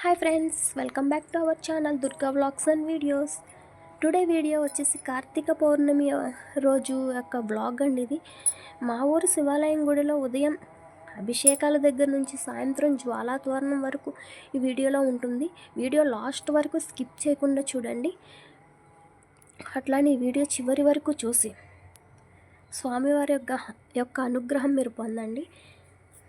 Hi friends welcome back to our channel Durga vlogs and videos today video వచ్చేసి కార్తీక పౌర్ణమి రోజు యొక్క blog అండి ఇది. మా ఊరు శివాలయం గుడిలో ఉదయం అభిషేకాల దగ్గర నుంచి సాయంత్రం జ్వాలా తోరణం వరకు ఈ వీడియోలో ఉంటుంది. వీడియో లాస్ట్ వరకు స్కిప్ చేయకుండా చూడండి. అట్లానే ఈ వీడియో చివరి వరకు చూసి స్వామివారి యొక్క యొక్క అనుగ్రహం మీరు పొందండి.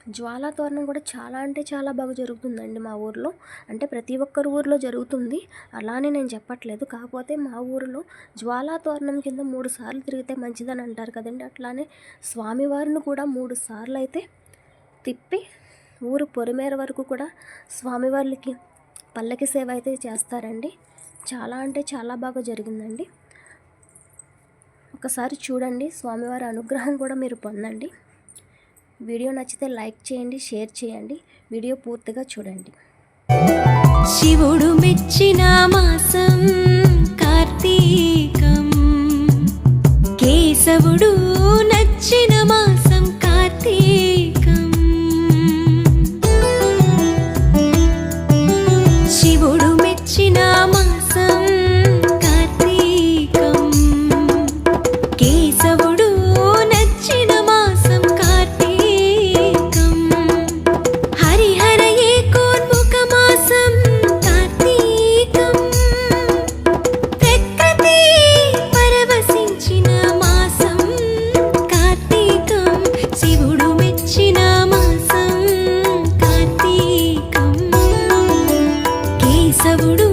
జ్వాలా తోరణం కూడా చాలా అంటే చాలా బాగా జరుగుతుందండి మా ఊర్లో. అంటే ప్రతి ఒక్కరి ఊర్లో జరుగుతుంది. అలానే నేను చెప్పట్లేదు. కాకపోతే మా ఊరిలో జ్వాలా తోరణం కింద మూడు సార్లు తిరిగితే మంచిదని అంటారు కదండి. అట్లానే స్వామివారిని కూడా మూడు సార్లు అయితే తిప్పి ఊరు పొరిమేర వరకు కూడా స్వామివారికి పల్లకి సేవ అయితే చేస్తారండి. చాలా అంటే చాలా బాగా జరిగిందండి. ఒకసారి చూడండి. స్వామివారి అనుగ్రహం కూడా మీరు పొందండి. వీడియో నచ్చితే లైక్ చేయండి షేర్ చేయండి. వీడియో పూర్తిగా చూడండి. శివుడు మెచ్చిన మాసం కార్తీకం. కేశవుడు నచ్చిన మా కేశవుడు